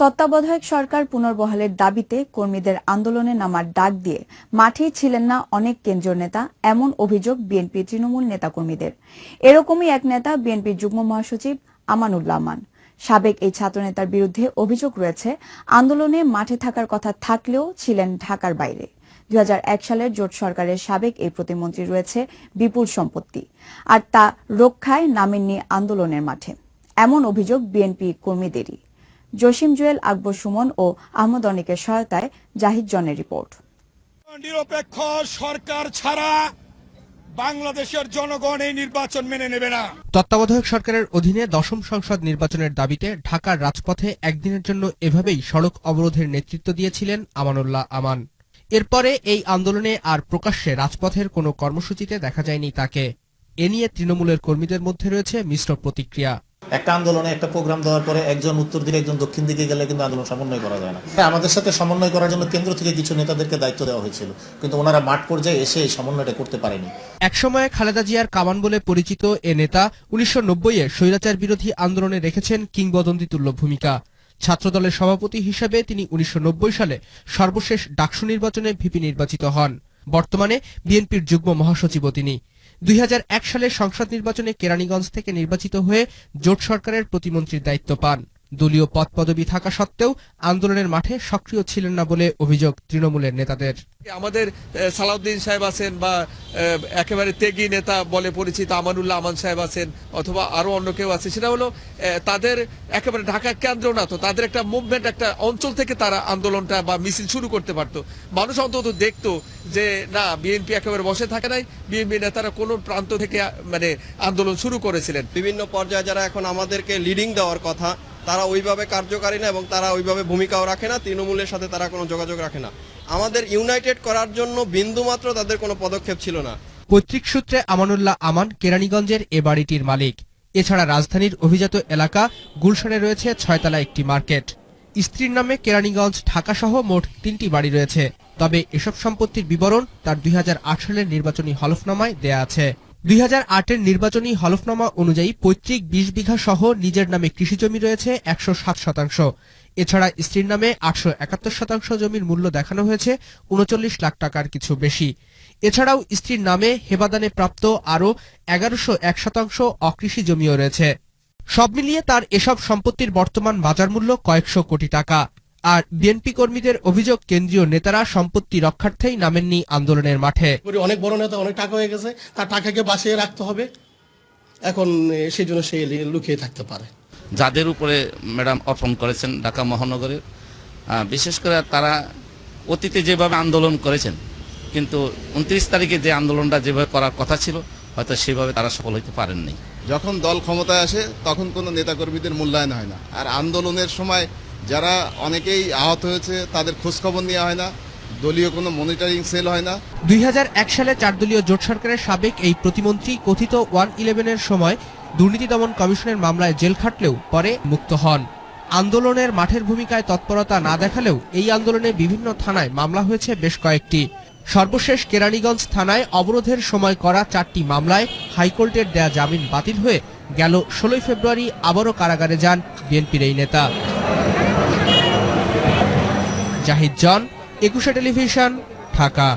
তত্ত্বাবধায়ক সরকার পুনর্বহালের দাবিতে কর্মীদের আন্দোলনে নামার ডাক দিয়ে মাঠেই ছিলেন না অনেক কেন্দ্রীয় নেতা, এমন অভিযোগ বিএনপি তৃণমূল নেতাকর্মীদের। এরকমই এক নেতা বিএনপির যুগ্ম মহাসচিব আমানুল্লাহ আমান সাবেক এই ছাত্রনেতার বিরুদ্ধে অভিযোগ রয়েছে, আন্দোলনে মাঠে থাকার কথা থাকলেও ছিলেন ঢাকার বাইরে। দুই হাজার এক সালের জোট সরকারের সাবেক এই প্রতিমন্ত্রী রয়েছে বিপুল সম্পত্তি, আর তা রক্ষায় নামেননি আন্দোলনের মাঠে। এমন অভিযোগ বিএনপি কর্মীদেরই। জসিম জুয়েল আকবর সুমন ও আহমদ অনিকের সহায়তায় জাহিদ জনের রিপোর্ট। নিরপেক্ষ সরকার ছাড়া বাংলাদেশের জনগণ এই নির্বাচন মেনে নেবে না। তত্ত্বাবধায়ক সরকারের অধীনে দশম সংসদ নির্বাচনের দাবিতে ঢাকার রাজপথে একদিনের জন্য এভাবেই সড়ক অবরোধের নেতৃত্ব দিয়েছিলেন আমানুল্লাহ আমান। এরপরে এই আন্দোলনে আর প্রকাশ্যে রাজপথের কোনো কর্মসূচিতে দেখা যায়নি তাকে। এ নিয়ে তৃণমূলের কর্মীদের মধ্যে রয়েছে মিশ্র প্রতিক্রিয়া। একটা আন্দোলনে একটা প্রোগ্রাম দেওয়ার পরে একজন উত্তর দিকে একজন দক্ষিণ দিকে গেলে কিন্তু আন্দোলন সমন্বয় করা যায় না। হ্যাঁ, আমাদের সাথে সমন্বয় করার জন্য কেন্দ্র থেকে কিছু নেতাদেরকে দায়িত্ব দেওয়া হয়েছিল কিন্তু ওনারা মাঠ পর্যায়ে এসে এই সমন্বয়টা করতে পারেনি। একসময় খালেদা জিয়ার কামান বলে পরিচিত এ নেতা উনিশশো নব্বইয়ে স্বৈরাচার বিরোধী আন্দোলনে রেখেছেন কিংবদন্তি তুল্য ভূমিকা। ছাত্রদলের সভাপতি হিসেবে তিনি উনিশশো নব্বই সালে সর্বশেষ ডাকসু নির্বাচনে ভিপি নির্বাচিত হন। বর্তমানে বিএনপির যুগ্ম মহাসচিবও তিনি। দুই সালের সংসদ নির্বাচনে কেরানীগঞ্জ থেকে নির্বাচিত হয়ে জোট সরকারের প্রতিমন্ত্রীর দায়িত্ব পান। দলীয় পদ পদবি থাকা সত্ত্বেও আন্দোলনের মাঠে সক্রিয় ছিলেন না বলে অভিযোগ তৃণমূলের নেতাদের। আমাদের সালাউদ্দিন সাহেব আছেন বা আহ, একেবারে তেগি নেতা বলে পরিচিত আমানুল্লাহ আমান সাহেব আছেন অথবা আরও অন্য কেউ আছে সেটা হলো তাদের একেবারে ঢাকা কেন্দ্র না তো তাদের একটা মুভমেন্ট একটা অঞ্চল থেকে তারা আন্দোলনটা বা মিছিল শুরু করতে পারতো। মানুষ অন্তত দেখতো যে না বিএনপি একেবারে বসে থাকে নাই বিএনপি নেতারা কোন প্রান্ত থেকে মানে আন্দোলন শুরু করেছিলেন। বিভিন্ন পর্যায়ে যারা এখন আমাদেরকে লিডিং দেওয়ার কথা তারা ওইভাবে কার্যকারী না এবং তারা ওইভাবে ভূমিকাও রাখে না, তৃণমূলের সাথে তারা কোনো যোগাযোগ রাখে না। আমাদের ইউনাইটেড করার জন্য বিন্দুমাত্র তাদের কোনো পদক্ষেপ ছিল না। পৈতৃক সূত্রে আমানুল্লাহ আমান, কেরানীগঞ্জের এ বাড়িটির মালিক। এছাড়া রাজধানীর অভিজাত এলাকা গুলশানে রয়েছে ছয়তলা একটি মার্কেট। স্ত্রীর নামে কেরানীগঞ্জ, ঢাকাসহ মোট তিনটি বাড়ি রয়েছে। তবে এসব সম্পত্তির বিবরণ তার দুই হাজার আট সালের নির্বাচনী হলফনামায় দেয়া আছে। দুই এর নির্বাচনী হলফনামা অনুযায়ী পৈতৃক বিশ বিঘা সহ নিজের নামে কৃষিজমি রয়েছে একশো সাত শতাংশ। এছাড়া স্ত্রীর নামে আটশো একাত্তর শতাংশ জমির মূল্য দেখানো হয়েছে উনচল্লিশ লাখ টাকার কিছু বেশি। এছাড়াও স্ত্রীর নামে হেবাদানে প্রাপ্ত আরও এগারোশো এক শতাংশ অকৃষি জমিও রয়েছে। সব মিলিয়ে তার এসব সম্পত্তির বর্তমান বাজার মূল্য কয়েকশো কোটি টাকা। আর বিএনপি কর্মীদের অভিযোগ কেন্দ্রীয় নেতারা সম্পত্তি রক্ষার্থেই নামেননি আন্দোলনের মাঠে। করি অনেক বড় নেতা অনেক টাকা হয়ে গেছে তার টাকাকে বাঁচিয়ে রাখতে হবে। এখন সেই জন্য সে লুকিয়ে থাকতে পারে। যাদের উপরে ম্যাডাম অর্পণ করেছেন ঢাকা মহানগরের বিশেষ করে তারা অতীতে যেভাবে আন্দোলন করেছেন কিন্তু উনত্রিশ তারিখে যে আন্দোলনটা যেভাবে করার কথা ছিল হয়তো সেভাবে তারা সফল হতে পারেননি। যখন দল ক্ষমতায় আসে তখন কোনো নেতাকর্মীদের মূল্যায়ন হয় না। আর আন্দোলনের সময় যারা অনেকেই আহত হয়েছে, তাদের খোঁজখবর নেওয়া হয় না, দলীয় কোনো মনিটরিং সেল হয় না। দুই হাজার এক সালে চারদলীয় জোট সরকারের সাবেক এই প্রতিমন্ত্রী কথিত ওয়ান ইলেভেনের সময় দুর্নীতি দমন কমিশনের মামলায় জেল খাটলেও পরে মুক্ত হন। আন্দোলনের মাঠের ভূমিকায় তৎপরতা না দেখালেও এই আন্দোলনে বিভিন্ন থানায় মামলা হয়েছে বেশ কয়েকটি। সর্বশেষ কেরানীগঞ্জ থানায় অবরোধের সময় করা চারটি মামলায় হাইকোর্টের দেয়া জামিন বাতিল হয়ে গেল ষোলোই ফেব্রুয়ারি আবারও কারাগারে যান বিএনপির এই নেতা। জাহিদ জন একুশে টেলিভিশন ঢাকা।